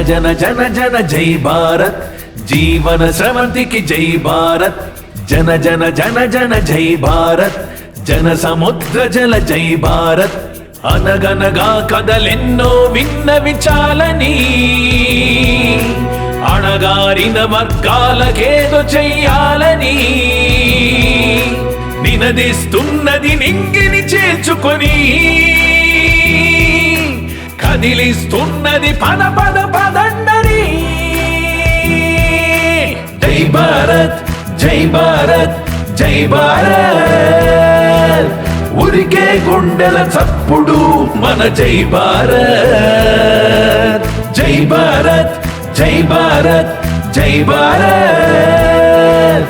జన జన జన జన జై భారత్. జీవన స్రవంతికి జై భారత్. జన జన జన జన జై భారత్. జన సముద్ర జల జై భారత్. అనగనగా కదలెన్నో విన్నవి చాలని అణగారిన వర్గాలకేదో చెయ్యాలని. నినదిస్తున్నది నింగిని చేర్చుకొని. కదిలిస్తున్నది పద పద పదండని జై భారత్ జై భారత్ జై భారత్. ఉరికే గుండెల చప్పుడు మన జై భారత్. జై భారత్ జై భారత్ జై భారత్.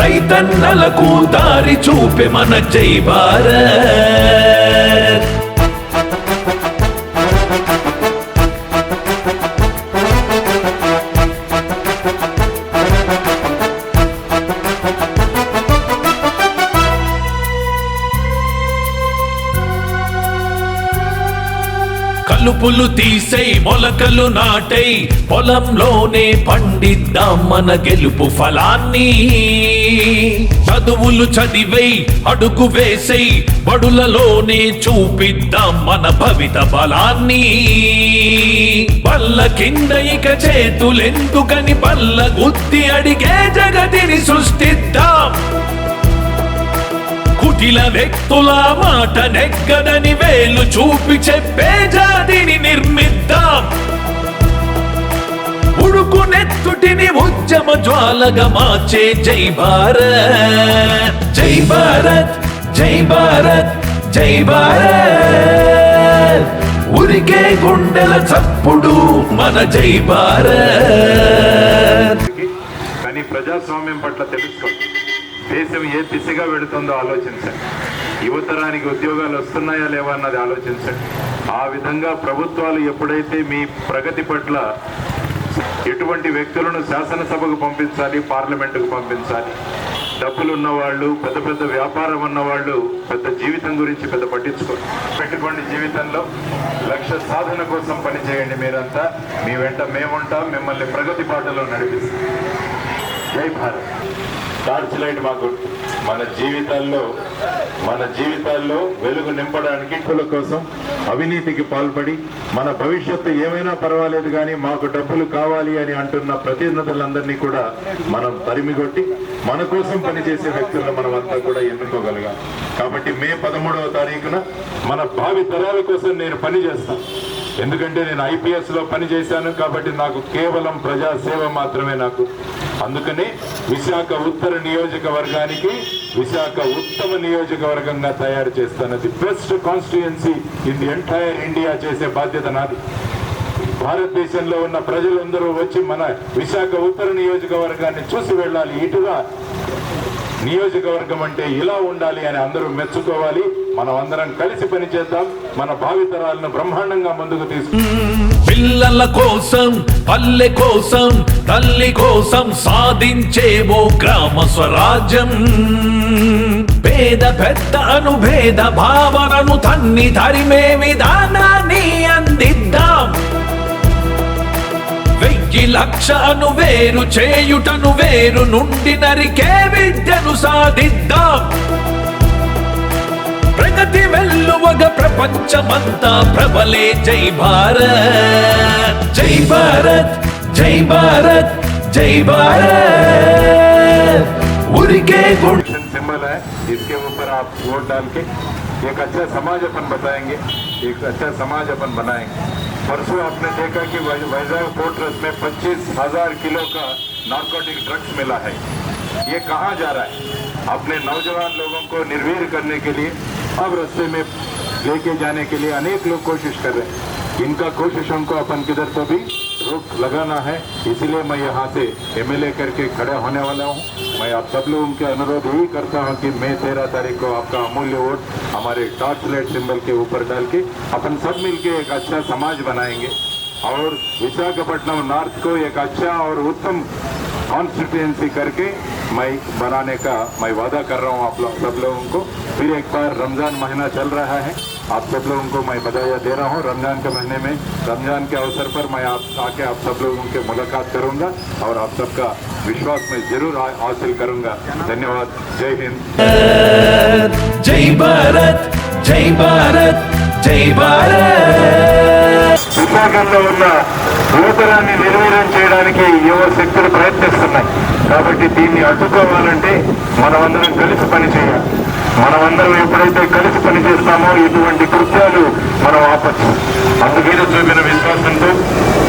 రైతన్నలకు దారి చూపే మన జై భారత్. కలుపులు తీసై మొలకలు నాటై పొలంలోనే పండిద్దాం మన గెలుపు ఫలాన్ని. చదువులు చదివై అడుగు వేసై బడులలోనే చూపిద్దాం మన భవిత బలాన్ని. బల్ల కింద ఇక చేతులెందుకని బల్ల గుత్తి అడిగే జగతిని సృష్టిద్దాం. కుటిల వ్యక్తుల మాట నెగ్గదని వేలు చూపి చెప్పే జాతిని నిర్మిద్దాం. ఉడుకు నెత్తుటిని ఉద్యమ జ్వాలగా మార్చే జై భారత్. జై భారత్ జై భారత్ జై భారత్. ఉరికే గుండెల చప్పుడు మన జై భారత్. కానీ ప్రజాస్వామ్యం పట్ల తెలుసుకోండి. దేశం ఏ దిశగా పెడుతుందో ఆలోచించండి. యువతరానికి ఉద్యోగాలు వస్తున్నాయా లేవా అన్నది ఆలోచించండి. ఆ విధంగా ప్రభుత్వాలు ఎప్పుడైతే మీ ప్రగతి పట్ల ఎటువంటి వ్యక్తులను శాసనసభకు పంపించాలి పార్లమెంటుకు పంపించాలి డబ్బులు ఉన్నవాళ్ళు పెద్ద పెద్ద వ్యాపారం ఉన్నవాళ్ళు పెద్ద జీవితం గురించి పెద్ద పట్టించుకోరు. పెట్టుకోండి జీవితంలో. లక్ష్య సాధన కోసం పనిచేయండి మీరంతా. మీ వెంట మేముంటాం మిమ్మల్ని ప్రగతి బాటలో నడిపిస్తాం. జై భారత్. టార్చ్ లైట్ మాకు మన జీవితాల్లో మన జీవితాల్లో వెలుగు నింపడానికి కుల కోసం అవినీతికి పాల్పడి మన భవిష్యత్తు ఏమైనా పర్వాలేదు కానీ మాకు డబ్బులు కావాలి అని అంటున్న ప్రతినిధులందరినీ కూడా మనం తరిమిగొట్టి మన కోసం పనిచేసే వ్యక్తులను మనం అంతా కూడా ఎన్నుకోగలిగాం. కాబట్టి మే పదమూడవ తారీఖున మన భావి తరాల కోసం నేను పని చేస్తాను ఎందుకంటే నేను ఐపీఎస్లో పని చేశాను కాబట్టి నాకు కేవలం ప్రజా సేవ మాత్రమే నాకు. అందుకని విశాఖ ఉత్తర నియోజకవర్గానికి విశాఖ ఉత్తమ నియోజకవర్గంగా తయారు చేస్తాను the best constituency in the entire India చేసే బాధ్యత నాది. భారతదేశంలో ఉన్న ప్రజలందరూ వచ్చి మన విశాఖ ఉత్తర నియోజకవర్గాన్ని చూసి వెళ్ళాలి. ఇటుగా నియోజకవర్గం అంటే ఇలా ఉండాలి అని అందరూ మెచ్చుకోవాలి. మనం అందరం కలిసి పనిచేద్దాం మన భావితరాలను బ్రహ్మాండంగా ముందుకు తీసుకు పిల్లల కోసం పల్లె కోసం తల్లి కోసం సాధించేవో గ్రామ స్వరాజ్యం. పేద పెద్ద అనుభేద భావనను తన్ని తరిమే విధానాన్ని అందిద్దాం. వెయ్యి లక్షను వేరు చేయుటను వేరు నుండి నరికే విద్యను సాధిద్దాం. ಪ್ರಗತಿ प्रपंच ಪ್ರಪಂಚಮಂತ प्रबले। जय भारत। जय भारत। जय भारत। जय भारत। उनके गुण। सिंबल है। इसके ऊपर आप वोट डाल के एक अच्छा समाज अपन बताएँगे। एक अच्छा समाज अपन बनाएँगे। परसों आपने देखा कि वैजाग फोर्ट्रेस में पच्चीस हज़ार किलो का नार्कोटिक ड्रग्स मिला है। ये कहाँ जा रहा है? अपने नौजवान लोगों को निर्वीर करने के लिए अब रस्ते में लेके जाने के लिए अनेक लोग कोशिश कर रहे हैं। इनका कोशिशों को अपन किधर तो भी रोक लगाना है। इसलिए मैं यहाँ से एमएलए करके खड़ा होने वाला हूँ। मैं आप सब लोगों के अनुरोध यही करता हूँ कि मई तेरह तारीख को आपका अमूल्य वोट हमारे टॉर्च लाइट सिंबल के ऊपर डाल के अपन सब मिलके एक अच्छा समाज बनाएँगे। और विशाखापट्टनम नॉर्थ को एक अच्छा और उत्तम कॉन्स्टिट्यूंसी करके मैं बनाने का मैं वादा कर रहा हूँ आप लोग सब लोगों को फिर एक बार रमजान महीना चल रहा है आप सब लोगों को मैं बधाई दे रहा हूँ रमजान के महीने में रमजान के अवसर पर मैं आप आके आप सब लोगों के मुलाकात करूंगा और आप सबका विश्वास मैं जरूर हा- हासिल करूंगा धन्यवाद जय हिंद జై భారత్ జై భారత్ జై భారత్ విశాఖంలో ఉన్న యువతరాన్ని నిర్వీర్యం చేయడానికి యువ శక్తులు ప్రయత్నిస్తున్నాయి కాబట్టి దీన్ని అడ్డుకోవాలంటే మనమందరం కలిసి పనిచేయాలి మనమందరం ఎప్పుడైతే కలిసి పనిచేస్తామో ఇటువంటి కృత్యాలు మనం ఆపచ్చు. అందుకీద చూపిన విశ్వాసంతో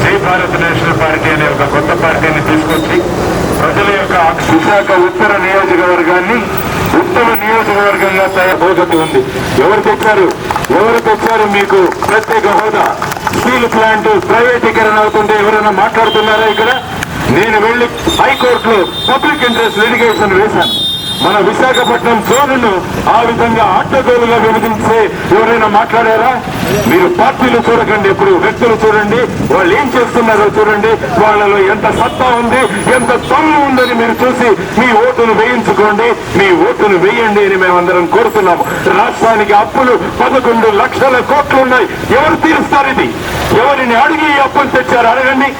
జై భారత్ నేషనల్ పార్టీ అనే ఒక కొత్త పార్టీని తీసుకొచ్చి ప్రజల యొక్క విశాఖ ఉత్తర నియోజకవర్గాన్ని ఉత్తమ నియోజకవర్గంగా తయారు ఉంది ఎవరు తెచ్చారు ఎవరు తెచ్చారు మీకు ప్రత్యేక హోదా? స్టీల్ ప్లాంట్ ప్రైవేటీకరణ అవుతుంటే ఎవరైనా మాట్లాడుతున్నారా ఇక్కడ? నేను వెళ్ళి హైకోర్టులో పబ్లిక్ ఇంట్రెస్ట్ లిటిగేషన్ వేశాను. మన విశాఖపట్నం జోనును ఆ విధంగా అడ్డగోలుగా విభజించే ఎవరైనా మాట్లాడారా? మీరు పార్టీలు చూడకండి ఇప్పుడు వ్యక్తులు చూడండి వాళ్ళు ఏం చేస్తున్నారో చూడండి వాళ్ళలో ఎంత సత్తా ఉంది ఎంత తమ్ము ఉందని మీరు చూసి మీ ఓటును వేయించుకోండి మీ ఓటును వేయండి అని మేమందరం కోరుతున్నాము. రాష్ట్రానికి అప్పులు పదకొండు లక్షల కోట్లు ఉన్నాయి. ఎవరు తీరుస్తారు ఇది? ఎవరిని అడిగి ఈ అప్పులు తెచ్చారు? అడగండి.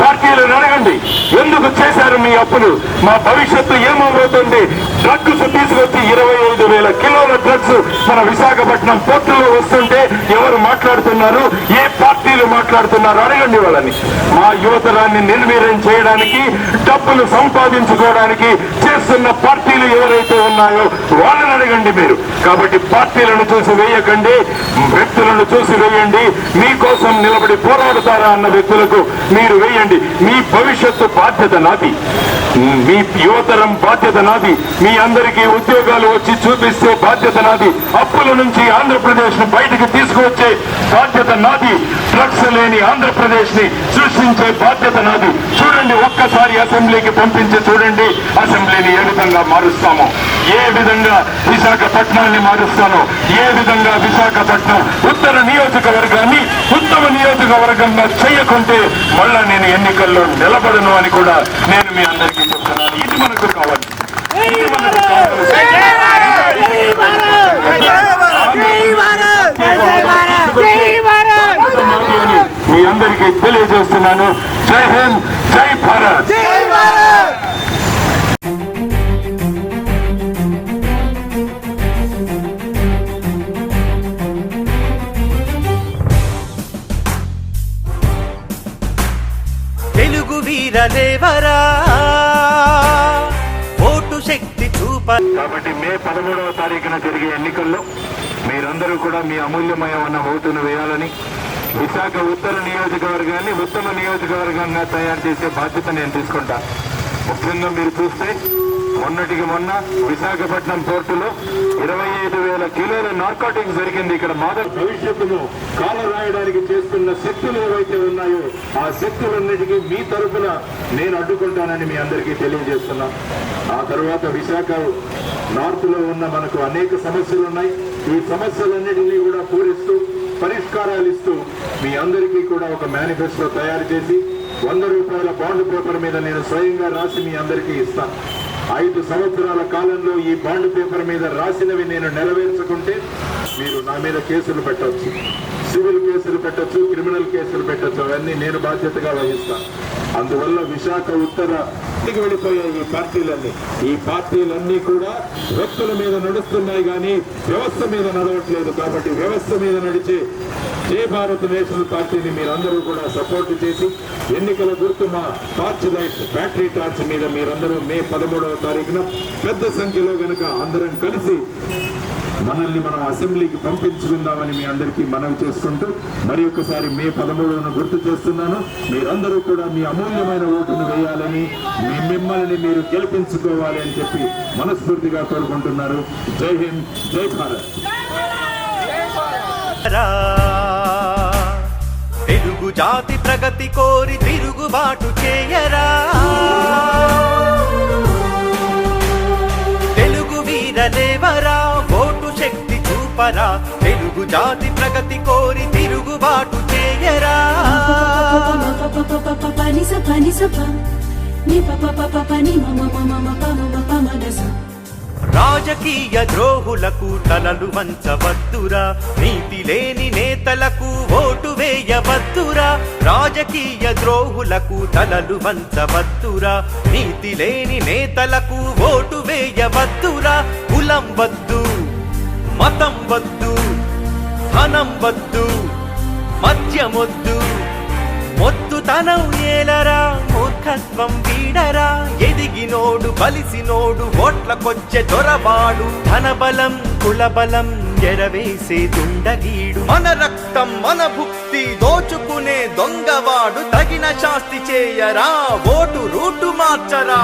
పార్టీలను అడగండి. ఎందుకు చేశారు మీ అప్పులు? మా భవిష్యత్తు ఏమవుతుంది డ్రగ్స్ తీసుకొచ్చి ఇరవై ఐదు వేల కిలోల డ్రగ్స్ మన విశాఖపట్నం పోర్టులో వస్తుంటే ఎవరు మాట్లాడుతున్నారు? ఏ పార్టీలు మాట్లాడుతున్నారు? అడగండి వాళ్ళని. మా యువతరాన్ని నిర్వీర్యం చేయడానికి డబ్బులు సంపాదించుకోవడానికి చేస్తున్న పార్టీలు ఎవరైతే ఉన్నాయో వాళ్ళని అడగండి మీరు. కాబట్టి పార్టీలను చూసి వేయకండి వ్యక్తులను చూసి వేయండి. మీకోసం నిలబడి పోరాడుతారా అన్న వ్యక్తులకు మీరు వేయండి. మీ భవిష్యత్తు బాధ్యత నాది. మీ యువతరం బాధ్యత నాది. మీ అందరికీ ఉద్యోగాలు వచ్చి చూపిస్తే బాధ్యత నాది. అప్పుల నుంచి ఆంధ్రప్రదేశ్ను బయటకు తీసుకువచ్చే బాధ్యత నాది. డ్రగ్స్ లేని ఆంధ్రప్రదేశ్ని సృష్టించే బాధ్యత నాది. చూడండి ఒక్కసారి అసెంబ్లీకి పంపించి చూడండి. అసెంబ్లీని ఏ విధంగా మారుస్తామో? ఏ విధంగా విశాఖపట్నాన్ని మారుస్తానో? ఏ విధంగా విశాఖపట్నం ఉత్తమ నియోజకవర్గంగా చేయకుంటే మళ్ళా నేను ఎన్నికల్లో నిలబడను అని కూడా నేను మీ అందరికీ చెప్తున్నాను. ఇది మనకు కావాలి. మీ అందరికీ తెలియజేస్తున్నాను. జై హింద్ జై భారత్. కాబట్టి మే పదమూడవ తారీఖున జరిగే ఎన్నికల్లో మీరందరూ కూడా మీ అమూల్యమైన ఓటును వేయాలని విశాఖ ఉత్తర నియోజకవర్గాన్ని ఉత్తమ నియోజకవర్గంగా తయారు చేసే బాధ్యత నేను తీసుకుంటా. ముఖ్యంగా మీరు చూస్తే మొన్నటికి మొన్న విశాఖపట్నం పోర్టులో ఇరవై ఐదు వేల కిలోల నార్కాటిక్స్ జరిగింది ఇక్కడ మాదక భవిష్యత్తును కాల రాయడానికి చేస్తున్న శక్తులు ఏవైతే ఉన్నాయో ఆ శక్తులన్నిటికీ మీ తరఫున నేను అడ్డుకుంటానని మీ అందరికీ తెలియజేస్తున్నా. ఆ తర్వాత విశాఖ నార్త్లో ఉన్న మనకు అనేక సమస్యలు ఉన్నాయి. ఈ సమస్యలన్నిటినీ కూడా పూరిస్తూ పరిష్కారాలు ఇస్తూ మీ అందరికీ కూడా ఒక మేనిఫెస్టో తయారు చేసి వంద రూపాయల బాండ్ పేపర్ మీద నేను స్వయంగా రాసి మీ అందరికీ ఇస్తాను. ఐదు సంవత్సరాల కాలంలో ఈ బాండ్ పేపర్ మీద రాసినవి నేను నెరవేర్చుకుంటే మీరు నా మీద కేసులు పెట్టవచ్చు సివిల్ కేసులు పెట్టొచ్చు క్రిమినల్ కేసులు పెట్టొచ్చు. అవన్నీ నేను బాధ్యతగా వహిస్తాను అందువల్ల విశాఖ ఉత్తర ఇంటికి వెళ్ళిపోయాయి ఈ పార్టీలన్నీ. ఈ పార్టీలన్నీ కూడా వ్యక్తుల మీద నడుస్తున్నాయి కానీ వ్యవస్థ మీద నడవట్లేదు కాబట్టి వ్యవస్థ మీద నడిచే జే భారత్ నేషనల్ పార్టీని మీరందరూ కూడా సపోర్ట్ చేసి ఎన్నికల గుర్తు మా టార్చ్ లైట్ బ్యాటరీ టార్చ్ మీద మీరందరూ మే పదమూడవ తారీఖున పెద్ద సంఖ్యలో కనుక అందరం కలిసి మనల్ని మనం అసెంబ్లీకి పంపించుకుందామని మీ అందరికీ మనవి చేసుకుంటూ మరి ఒకసారి మే పదమూడును గుర్తు చేస్తున్నాను. మీరందరూ కూడా మీ అమూల్యమైన ఓటును వేయాలని మీ మిమ్మల్ని మీరు గెలిపించుకోవాలి అని చెప్పి మనస్ఫూర్తిగా కోరుకుంటున్నారు. జై హింద్ జై భారత్. రా. తెలుగు జాతి ప్రగతి కోరి తిరుగుబాటు చేయరా? చేయరా? తెలుగు జాతి ప్రగతి కోరి తిరుగుబాటు చేయరా? రాజకీయ ద్రోహులకు తలలు వంచవద్దురా. నీతి లేని నేతలకు ఓటు వేయవద్దురా. రాజకీయ ద్రోహులకు తలలు వంచవద్దురా. నీతి లేని నేతలకు ఓటు వేయవద్దురా. కులం వద్దు మతం వద్దు ధనం వద్దు మద్యమొద్దు మొత్తుతనం ఏలరా మూర్ఖత్వం వీడరా. ఎదిగినోడు బలిసినోడు ఓట్లకొచ్చే దొరవాడు. ధనబలం కులబలం ఎరవేసే దుండగీడు. మన రక్తం మన భుక్తి దోచుకునే దొంగవాడు. తగిన శాస్తి చేయరా ఓటు రూటు మార్చరా.